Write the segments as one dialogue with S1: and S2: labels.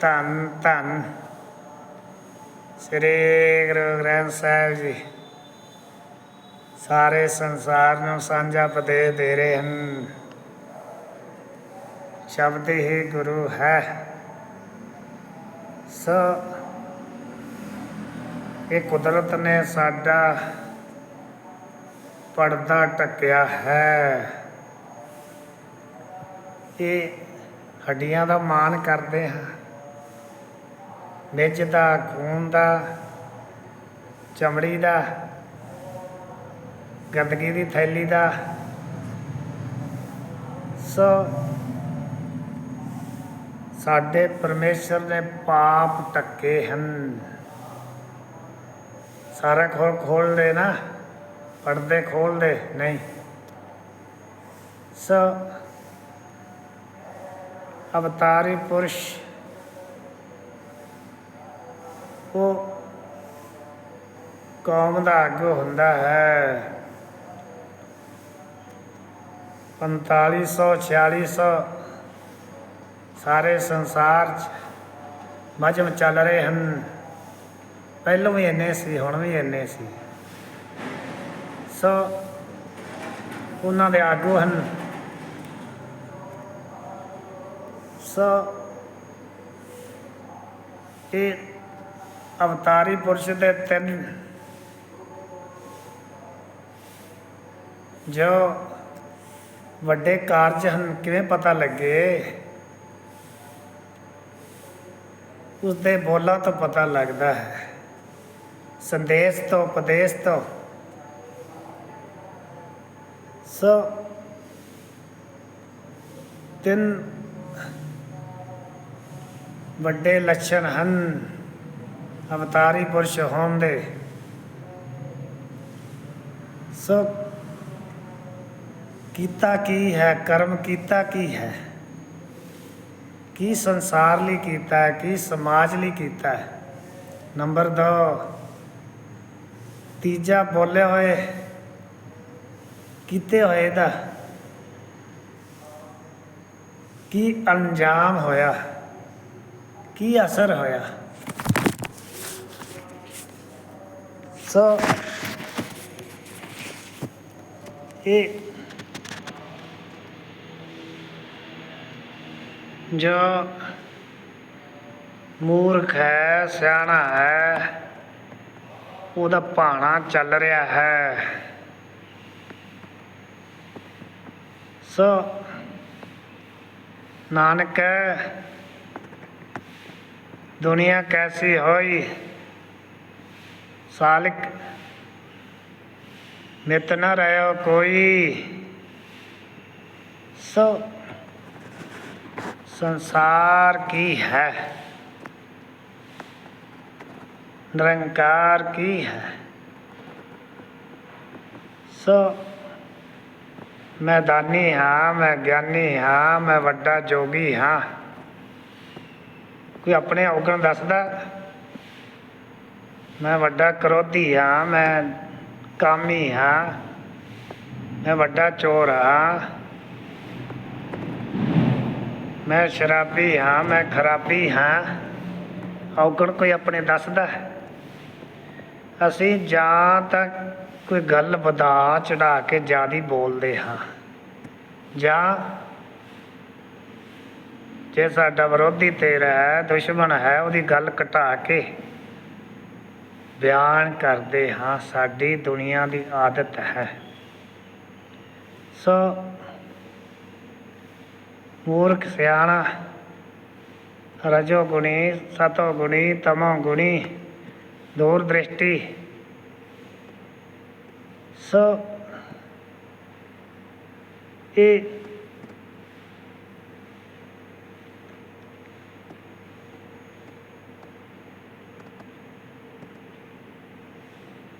S1: ਧੰਨ ਧੰਨ। ਸ੍ਰੀ ਗੁਰੂ ਗ੍ਰੰਥ ਸਾਹਿਬ ਜੀ, ਸਾਰੇ ਸੰਸਾਰ ਨੂੰ ਸਾਂਝਾ ਉਪਦੇਸ਼ ਦੇ ਰਹੇ ਹਨ। ਸ਼ਬਦ ਹੀ ਗੁਰੂ ਹੈ। ਸੋ ਇਹ ਕੁਦਰਤ ਨੇ ਸਾਡਾ ਪਰਦਾ ਟਕਿਆ ਹੈ। ਇਹ ਹੱਡੀਆਂ ਦਾ ਮਾਨ ਕਰਦੇ ਹਾਂ। ਮਿੱਝ ਦਾ, ਖੂਨ ਦਾ, ਚਮੜੀ ਦਾ, ਗੰਦਗੀ ਦੀ ਥੈਲੀ ਦਾ। ਸੋ ਸਾਡੇ ਪਰਮੇਸ਼ਰ ਨੇ ਪਾਪ ਟੱਕੇ ਹਨ। ਸਾਰਾ ਖੋਲ ਖੋਲ ਦੇ ਨਾ, ਪਰਦੇ ਖੋਲ ਦੇ ਨਹੀਂ। ਸੋ ਅਵਤਾਰੀ ਪੁਰਸ਼ ਉਹ ਕੌਮ ਦਾ ਆਗੂ ਹੁੰਦਾ ਹੈ। 4500 4600 ਸਾਰੇ ਸੰਸਾਰ 'ਚ ਮਜਮ ਚੱਲ ਰਹੇ ਹਨ। ਪਹਿਲੋਂ ਵੀ ਇੰਨੇ ਸੀ, ਹੁਣ ਵੀ ਇੰਨੇ ਸੀ। ਸੋ ਉਹਨਾਂ ਦੇ ਆਗੂ ਹਨ। ਸੋ ਇਹ ਅਵਤਾਰੀ ਪੁਰਸ਼ ਦੇ ਤਿੰਨ ਜੋ ਵੱਡੇ ਕਾਰਜ ਹਨ, ਕਿਵੇਂ ਪਤਾ ਲੱਗੇ? ਉਸ ਦੇ ਬੋਲਾਂ ਤੋਂ ਪਤਾ ਲੱਗਦਾ ਹੈ। ਸੰਦੇਸ਼ ਤੋਂ, ਉਪਦੇਸ਼ ਤੋਂ। ਸੋ ਤਿੰਨ ਵੱਡੇ ਲੱਛਣ ਹਨ। ਅਵਤਾਰੀ ਪੁਰਸ਼ ਹੋਣ ਦੇ ਸੋ ਕੀਤਾ ਕੀ ਹੈ, ਕਰਮ ਕੀਤਾ ਕੀ ਹੈ? ਕੀ ਸੰਸਾਰ ਲਈ ਕੀਤਾ ਹੈ, ਕੀ ਸਮਾਜ ਲਈ ਕੀਤਾ ਹੈ? ਨੰਬਰ 2 ਤੀਜਾ ਬੋਲੇ ਹੋਏ, ਕੀਤੇ ਹੋਏ ਦਾ ਕੀ ਅੰਜਾਮ ਹੋਇਆ? ਕੀ ਅਸਰ ਹੋਇਆ? ਸੋ ਇਹ ਜੋ ਮੂਰਖ ਹੈ, ਸਿਆਣਾ ਹੈ, ਉਹਦਾ ਭਾਣਾ ਚੱਲ ਰਿਹਾ ਹੈ। ਸੋ ਨਾਨਕ ਦੁਨੀਆ ਕੈਸੀ ਹੋਈ? ਸਾਲਿਕ, ਨਿਤ ਨਾ ਰਹਿਓ ਕੋਈ। ਸੋ, ਸੰਸਾਰ ਕੀ ਹੈ? ਨਿਰੰਕਾਰ ਕੀ ਹੈ? ਸੋ, ਮੈਂ ਦਾਨੀ ਹਾਂ, ਮੈਂ ਗਿਆਨੀ ਹਾਂ, ਮੈਂ ਵੱਡਾ ਜੋਗੀ ਹਾਂ। ਕੋਈ ਆਪਣੇ ਔਗਣ ਦੱਸਦਾ? ਮੈਂ ਵੱਡਾ ਕਰੋਧੀ ਹਾਂ, ਮੈਂ ਕਾਮੀ ਹਾਂ, ਮੈਂ ਵੱਡਾ ਚੋਰ ਹਾਂ, ਮੈਂ ਸ਼ਰਾਬੀ ਹਾਂ, ਮੈਂ ਖਰਾਬੀ ਹਾਂ ਔਗਣ ਕੋਈ ਆਪਣੇ ਦੱਸਦਾ ਹੈ? ਅਸੀਂ ਜਾਂ ਤਾਂ ਕੋਈ ਗੱਲ ਵਧਾ ਚੜਾ ਕੇ ਜਿਆਦੀ ਬੋਲਦੇ ਹਾਂ, ਜਾਂ ਜੇ ਸਾਡਾ ਵਿਰੋਧੀ ਤੇਰਾ ਹੈ, ਦੁਸ਼ਮਣ ਹੈ, ਉਹਦੀ ਗੱਲ ਘਟਾ ਕੇ ਬਿਆਨ ਕਰਦੇ ਹਾਂ, ਸਾਡੀ ਦੁਨੀਆ ਦੀ ਆਦਤ ਹੈ। ਸੋ ਮੂਰਖ ਸਿਆਣਾ, ਰਜੋ ਗੁਣੀ, ਸਤੋ ਗੁਣੀ, ਤਮੋ ਗੁਣੀ ਦੂਰ ਦ੍ਰਿਸ਼ਟੀ ਸੋ ਇਹ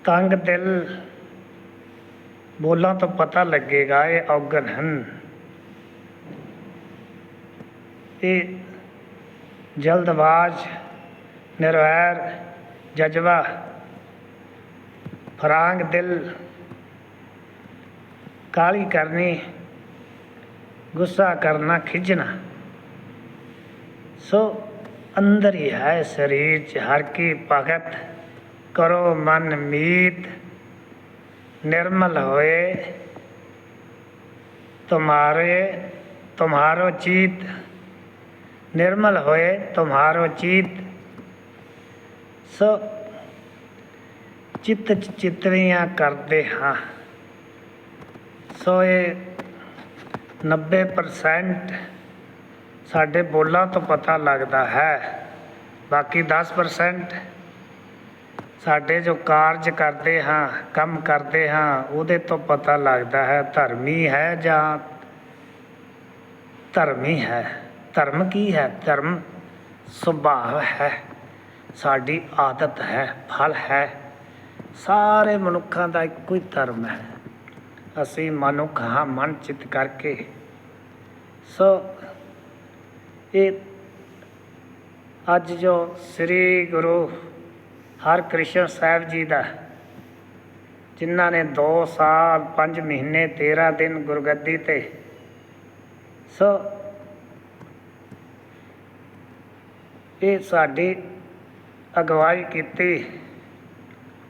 S1: ਤੰਗ ਦਿਲ। ਬੋਲਾਂ ਤੋਂ ਪਤਾ ਲੱਗੇਗਾ ਇਹ ਔਗਣ ਹਨ। ਇਹ ਜਲਦਬਾਜ਼, ਨਿਰਵੈਰ, ਜਜ਼ਬਾ, ਫਰਾਂਗ ਦਿਲ ਕਾਲੀ ਕਰਨੀ, ਗੁੱਸਾ ਕਰਨਾ ਖਿੱਚਣਾ ਸੋ ਅੰਦਰ ਹੀ ਹੈ ਸਰੀਰ ਚ ਹਰ ਕੀ ਭਗਤ। ਕਰੋ ਮਨ ਮੀਤ निर्मल होए तुम्हारे तुम्हारो चीत निर्मल होए तुम्हारो चीत ਸੋ ਚਿੱਤ ਚ ਚਿਤਵੀਆਂ ਕਰਦੇ ਹਾਂ ਸੋ ਇਹ 90% ਸਾਡੇ ਬੋਲਾਂ ਤੋਂ ਪਤਾ ਲੱਗਦਾ ਹੈ ਬਾਕੀ 10% ਸਾਡੇ ਜੋ ਕਾਰਜ ਕਰਦੇ ਹਾਂ, ਕੰਮ ਕਰਦੇ ਹਾਂ, ਉਹਦੇ ਤੋਂ ਪਤਾ ਲੱਗਦਾ ਹੈ ਧਰਮੀ ਹੈ ਜਾਂ ਧਰਮੀ ਹੈ। ਧਰਮ ਕੀ ਹੈ? ਧਰਮ ਸੁਭਾਅ ਹੈ। ਸਾਡੀ ਆਦਤ ਹੈ, ਫਲ ਹੈ। ਸਾਰੇ ਮਨੁੱਖਾਂ ਦਾ ਇੱਕੋ ਹੀ ਧਰਮ ਹੈ। ਅਸੀਂ ਮਨੁੱਖ ਹਾਂ, ਮਨ ਚਿੱਤ ਕਰਕੇ। ਸੋ ਇਹ ਅੱਜ ਜੋ ਸ੍ਰੀ ਗੁਰੂ ਹਰਕ੍ਰਿਸ਼ਨ ਸਾਹਿਬ ਜੀ ਦਾ, ਜਿਨ੍ਹਾਂ ਨੇ 2 ਸਾਲ 5 ਮਹੀਨੇ 13 ਦਿਨ ਗੁਰਗੱਦੀ ਤੇ। ਸੋ, ਇਹ ਸਾਡੀ ਅਗਵਾਈ ਕੀਤੀ।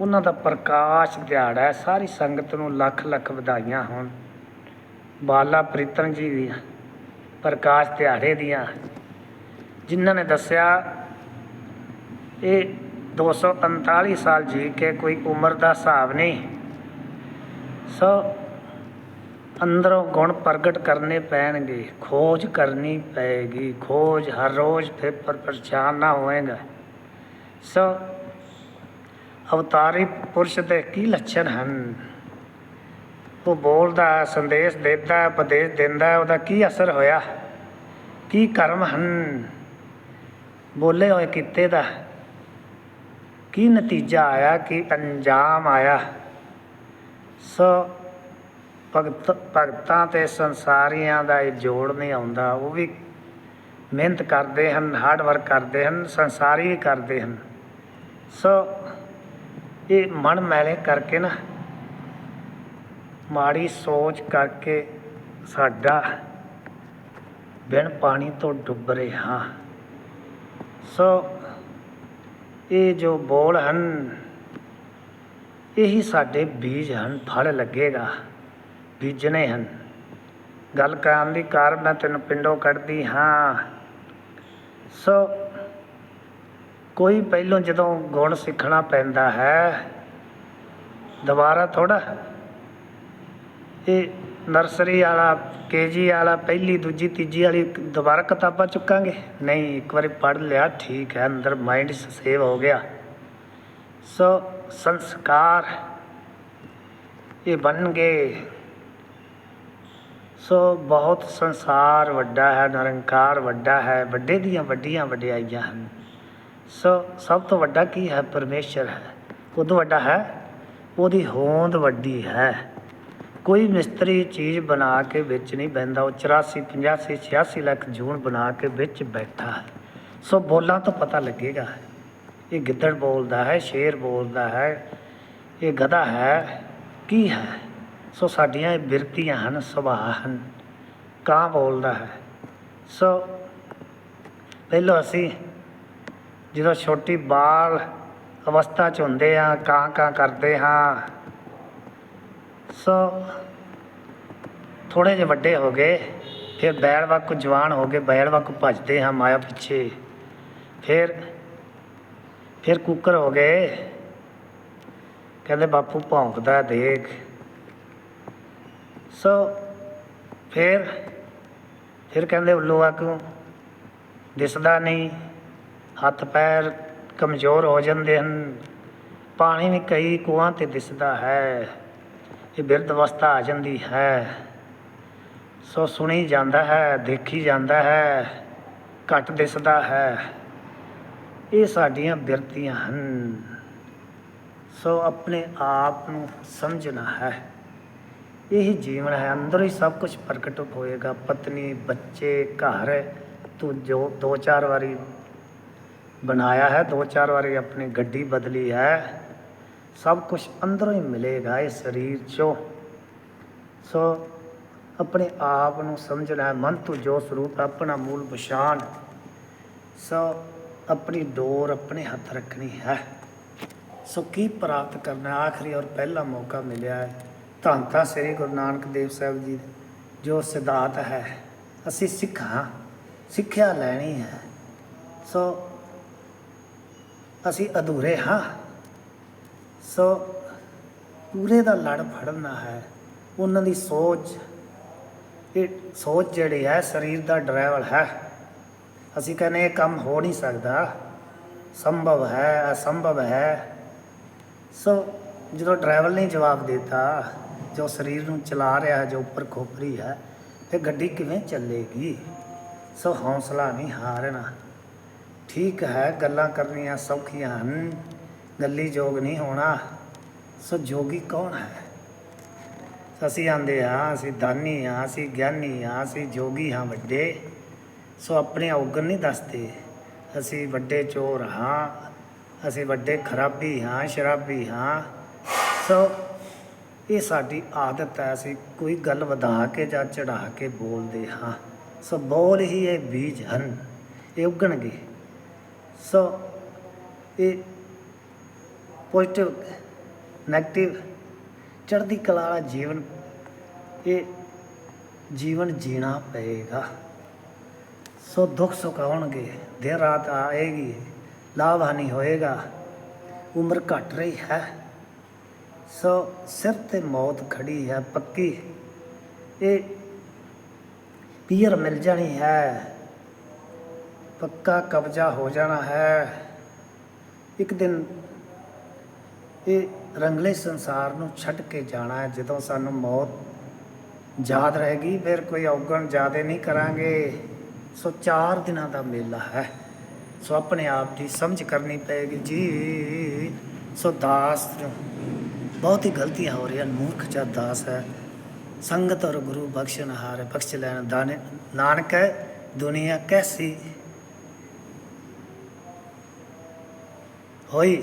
S1: ਉਹਨਾਂ ਦਾ ਪ੍ਰਕਾਸ਼ ਦਿਹਾੜਾ ਹੈ, ਸਾਰੀ ਸੰਗਤ ਨੂੰ ਲੱਖ ਲੱਖ ਵਧਾਈਆਂ ਹੋਣ। ਬਾਲਾ ਪ੍ਰੀਤਮ ਜੀ ਦੀ ਪ੍ਰਕਾਸ਼ ਦਿਹਾੜੇ ਦੀਆਂ, ਜਿਨ੍ਹਾਂ ਨੇ ਦੱਸਿਆ, ਇਹ 245 ਸਾਲ ਜੀ ਕੇ ਕੋਈ ਉਮਰ ਦਾ ਹਿਸਾਬ ਨਹੀਂ। ਸੋ ਅੰਦਰੋਂ ਗੁਣ ਪ੍ਰਗਟ ਕਰਨੇ ਪੈਣਗੇ, ਖੋਜ ਕਰਨੀ ਪਏਗੀ, ਖੋਜ ਹਰ ਰੋਜ਼ ਫਿਰ ਪਰ ਪਰੇਸ਼ਾਨ ਨਾ ਹੋਏਗਾ। ਸੋ ਅਵਤਾਰੀ ਪੁਰਸ਼ ਦੇ ਕੀ ਲੱਛਣ ਹਨ? ਉਹ ਬੋਲਦਾ, ਸੰਦੇਸ਼ ਦਿੰਦਾ, ਉਪਦੇਸ਼ ਦਿੰਦਾ, ਉਹਦਾ ਕੀ ਅਸਰ ਹੋਇਆ? ਕੀ ਕਰਮ ਹਨ? ਬੋਲੇ ਹੋਏ ਕੀਤੇ ਦਾ ਕੀ ਨਤੀਜਾ ਆਇਆ ਕਿ ਅੰਜਾਮ ਆਇਆ? ਸੋ ਭਗਤ ਭਗਤਾਂ ਤੇ ਸੰਸਾਰੀਆਂ ਦਾ ਇਹ ਜੋੜ ਨਹੀਂ ਆਉਂਦਾ। ਉਹ ਵੀ ਮਿਹਨਤ ਕਰਦੇ ਹਨ ਹਾਰਡ ਵਰਕ ਕਰਦੇ ਹਨ, ਸੰਸਾਰੀ ਵੀ ਕਰਦੇ ਹਨ। ਸੋ ਇਹ ਮਨ ਮੈਲੇ ਕਰਕੇ ਨਾ, ਮਾੜੀ ਸੋਚ ਕਰਕੇ ਸਾਡਾ ਬਿਨ ਪਾਣੀ ਤੋਂ ਡੁੱਬ ਰਹੇ। ਹਾਂ ਸੋ ਇਹ ਜੋ ਬੋਲ ਹਨ, ਇਹੀ ਸਾਡੇ ਬੀਜ ਹਨ, ਫਲ ਲੱਗੇਗਾ, ਬੀਜਣੇ ਹਨ। ਗੱਲ ਕਰਨ ਦੀ ਕਾਰ ਮੈਂ ਤੈਨੂੰ ਪਿੰਡੋਂ ਕੱਢਦੀ ਹਾਂ। ਸੋ ਕੋਈ ਪਹਿਲੋਂ ਜਦੋਂ ਗੁਣ ਸਿੱਖਣਾ ਪੈਂਦਾ ਹੈ, ਦੁਬਾਰਾ ਥੋੜਾ ਇਹ ਨਰਸਰੀ ਵਾਲਾ ਕੇਜੀ ਵਾਲਾ, ਪਹਿਲੀ, ਦੂਜੀ, ਤੀਜੀ ਵਾਲੀ ਦੁਬਾਰਾ ਕਿਤਾਬਾਂ ਚੁੱਕਾਂਗੇ? ਨਹੀਂ, ਇੱਕ ਵਾਰੀ ਪੜ੍ਹ ਲਿਆ, ਠੀਕ ਹੈ, ਅੰਦਰ ਮਾਈਂਡ ਸੇਵ ਹੋ ਗਿਆ। ਸੋ ਸੰਸਕਾਰ, ਇਹ ਬਣਨਗੇ ਸੋ ਬਹੁਤ ਸੰਸਾਰ ਵੱਡਾ ਹੈ, ਨਿਰੰਕਾਰ ਵੱਡਾ ਹੈ, ਵੱਡੇ ਦੀਆਂ ਵੱਡੀਆਂ ਵਡਿਆਈਆਂ ਹਨ। ਸੋ ਸਭ ਤੋਂ ਵੱਡਾ ਕੀ ਹੈ? ਪਰਮੇਸ਼ਰ ਹੈ। ਉਦੋਂ ਵੱਡਾ ਹੈ, ਉਹਦੀ ਹੋਂਦ ਵੱਡੀ ਹੈ। ਕੋਈ ਮਿਸਤਰੀ ਚੀਜ਼ ਬਣਾ ਕੇ ਵਿੱਚ ਨਹੀਂ ਬਹਿੰਦਾ, ਉਹ 84 85 86 ਲੱਖ ਜੂਨ ਬਣਾ ਕੇ ਵਿੱਚ ਬੈਠਾ ਹੈ। ਸੋ ਬੋਲਾਂ ਤੋਂ ਪਤਾ ਲੱਗੇਗਾ ਇਹ ਗਿੱਦੜ ਬੋਲਦਾ ਹੈ, ਸ਼ੇਰ ਬੋਲਦਾ ਹੈ, ਇਹ ਗਧਾ ਹੈ, ਕੀ ਹੈ? ਸੋ ਸਾਡੀਆਂ ਇਹ ਬਿਰਤੀਆਂ ਹਨ, ਸੁਭਾਅ ਹਨ। ਕਾਂ ਬੋਲਦਾ ਹੈ। ਸੋ ਪਹਿਲਾਂ ਅਸੀਂ ਜਦੋਂ ਛੋਟੀ ਬਾਲ ਅਵਸਥਾ ਚ ਹੁੰਦੇ ਆ ਕਾਂ ਕਾਂ ਕਰਦੇ ਹਾਂ ਸੋ ਥੋੜੇ ਜਿਹੇ ਵੱਡੇ ਹੋ ਗਏ, ਫਿਰ ਬੈਲ ਵਾਂਗੂ ਜਵਾਨ ਹੋ ਗਏ, ਬੈਲ ਵਾਂਗੂ ਭੱਜਦੇ ਹਾਂ ਮਾਇਆ ਪਿੱਛੇ। ਫਿਰ ਫਿਰ ਕੁੱਕਰ ਹੋ ਗਏ। ਕਹਿੰਦੇ ਬਾਪੂ ਭੌਂਕਦਾ ਦੇਖ। ਸੋ ਫਿਰ ਫਿਰ ਕਹਿੰਦੇ ਉੱਲੂ ਆਕੂ ਦਿਸਦਾ ਨਹੀਂ, ਹੱਥ ਪੈਰ ਕਮਜ਼ੋਰ ਹੋ ਜਾਂਦੇ ਹਨ, ਪਾਣੀ ਵੀ ਕਈ ਕੂਆਂ ਤੇ ਦਿਸਦਾ ਹੈ। ਇਹ ਬਿਰਧ ਅਵਸਥਾ ਆ ਜਾਂਦੀ ਹੈ। ਸੋ ਸੁਣੀ ਜਾਂਦਾ ਹੈ, ਦੇਖੀ ਜਾਂਦਾ ਹੈ, ਘੱਟ ਦਿਸਦਾ ਹੈ। ਇਹ ਸਾਡੀਆਂ ਬਿਰਤੀਆਂ ਹਨ। ਸੋ ਆਪਣੇ ਆਪ ਨੂੰ ਸਮਝਣਾ ਹੈ। ਇਹੀ ਜੀਵਨ ਹੈ, ਅੰਦਰ ਹੀ ਸਭ ਕੁਝ ਪ੍ਰਗਟ ਹੋਏਗਾ। ਪਤਨੀ, ਬੱਚੇ, ਘਰ, ਤੂੰ ਜੋ ਦੋ ਚਾਰ ਵਾਰੀ ਬਣਾਇਆ ਹੈ, ਦੋ ਚਾਰ ਵਾਰੀ ਆਪਣੀ ਗੱਡੀ ਬਦਲੀ ਹੈ। ਸਭ ਕੁਝ ਅੰਦਰੋਂ ਹੀ ਮਿਲੇਗਾ ਇਹ ਸਰੀਰ ਚੋਂ। ਸੋ ਆਪਣੇ ਆਪ ਨੂੰ ਸਮਝਣਾ ਹੈ ਮਨ ਤੋਂ ਜੋ ਸਰੂਪ ਆਪਣਾ ਮੂਲ ਪਛਾਣ। ਸੋ ਆਪਣੀ ਡੋਰ ਆਪਣੇ ਹੱਥ ਰੱਖਣੀ ਹੈ। ਸੋ ਕੀ ਪ੍ਰਾਪਤ ਕਰਨਾ, ਆਖਰੀ ਔਰ ਪਹਿਲਾ ਮੌਕਾ ਮਿਲਿਆ ਹੈ। ਧੰਨ ਤਾਂ ਸ੍ਰੀ ਗੁਰੂ ਨਾਨਕ ਦੇਵ ਸਾਹਿਬ ਜੀ ਜੋ ਸਿਧਾਂਤ ਹੈ। ਅਸੀਂ ਸਿੱਖਾਂ, ਸਿੱਖਿਆ ਲੈਣੀ ਹੈ। ਸੋ ਅਸੀਂ ਅਧੂਰੇ ਹਾਂ। ਸੋ ਪੂਰੇ ਦਾ ਲੜ ਫੜਨਾ ਹੈ। ਉਹਨਾਂ ਦੀ ਸੋਚ, ਇਹ ਸੋਚ ਜਿਹੜੀ ਹੈ, ਸਰੀਰ ਦਾ ਡਰਾਈਵਰ ਹੈ। ਅਸੀਂ ਕਹਿੰਦੇ ਇਹ ਕੰਮ ਹੋ ਨਹੀਂ ਸਕਦਾ। ਸੰਭਵ ਹੈ, ਅਸੰਭਵ ਹੈ। ਸੋ ਜਦੋਂ ਡਰਾਈਵਰ ਨੇ ਜਵਾਬ ਦਿੱਤਾ, ਜੋ ਸਰੀਰ ਨੂੰ ਚਲਾ ਰਿਹਾ ਹੈ ਜੋ ਉੱਪਰ ਖੋਪਰੀ ਹੈ ਤੇ ਗੱਡੀ ਕਿਵੇਂ ਚੱਲੇਗੀ? ਸੋ ਹੌਸਲਾ ਨਹੀਂ ਹਾਰਨਾ। ਠੀਕ ਹੈ, ਗੱਲਾਂ ਕਰਨੀਆਂ ਸੌਖੀਆਂ ਹਨ। ਗੱਲੀ ਜੋਗ ਨਹੀਂ ਹੋਣਾ। ਸੋ ਜੋਗੀ ਕੌਣ ਹੈ? ਅਸੀਂ ਆਂਦੇ ਹਾਂ, ਅਸੀਂ ਦਾਨੀ ਹਾਂ, ਅਸੀਂ ਗਿਆਨੀ ਹਾਂ, ਅਸੀਂ ਜੋਗੀ ਹਾਂ ਵੱਡੇ। ਸੋ ਆਪਣੇ ਔਗਣ ਨਹੀਂ ਦੱਸਦੇ। ਅਸੀਂ ਵੱਡੇ ਚੋਰ ਹਾਂ, ਅਸੀਂ ਵੱਡੇ ਖਰਾਬੀ ਹਾਂ, ਸ਼ਰਾਬੀ ਹਾਂ। ਸੋ ਇਹ ਸਾਡੀ ਆਦਤ ਹੈ, ਅਸੀਂ ਕੋਈ ਗੱਲ ਵਧਾ ਕੇ ਜਾਂ ਚੜਾ ਕੇ ਬੋਲਦੇ ਹਾਂ। ਸੋ ਬੋਲ ਹੀ ਇਹ ਬੀਜ ਹਨ, ਇਹ ਉੱਗਣਗੇ। ਸੋ ਇਹ ਪੋਜ਼ਿਟਿਵ ਨੈਗੇਟਿਵ ਚੜ੍ਹਦੀ ਕਲਾ ਵਾਲਾ ਜੀਵਨ, ਇਹ ਜੀਵਨ ਜੀਣਾ ਪਏਗਾ। ਸੋ ਦੁੱਖ ਸੁੱਖ ਆਉਣਗੇ ਦੇਰ ਰਾਤ ਆਏਗੀ ਲਾਭ ਹਾਨੀ ਹੋਏਗਾ, ਉਮਰ ਘਟ ਰਹੀ ਹੈ। ਸੋ ਸਿਰ ਤੇ ਮੌਤ ਖੜੀ ਹੈ, ਪੱਕੀ। ਇਹ ਪੀਰ ਮਿਲ ਜਾਣੀ ਹੈ, ਪੱਕਾ ਕਬਜ਼ਾ ਹੋ ਜਾਣਾ ਹੈ। ਇੱਕ ਦਿਨ ਇਹ ਰੰਗਲੇ ਸੰਸਾਰ ਨੂੰ ਛੱਡ ਕੇ ਜਾਣਾ ਹੈ। ਜਦੋਂ ਸਾਨੂੰ ਮੌਤ ਯਾਦ ਰਹੇਗੀ ਫਿਰ ਕੋਈ ਔਗਣ ਜ਼ਿਆਦੇ ਨਹੀਂ ਕਰਾਂਗੇ। ਸੋ ਚਾਰ ਦਿਨਾਂ ਦਾ ਮੇਲਾ ਹੈ। ਸੋ ਆਪਣੇ ਆਪ ਦੀ ਸਮਝ ਕਰਨੀ ਪਏਗੀ ਜੀ। ਸੋ ਦਾਸ ਬਹੁਤ ਹੀ ਗਲਤੀਆਂ ਹੋ ਰਹੀਆਂ। ਮੂਰਖ ਜਿਹਾ ਦਾਸ ਹੈ। ਸੰਗਤ ਔਰ ਗੁਰੂ ਬਖਸ਼ਣਹਾਰ ਹੈ, ਬਖਸ਼ ਲੈਣ। ਦਾਨੇ ਨਾਨਕ ਹੈ ਦੁਨੀਆ ਕੈਸੀ ਹੋਈ?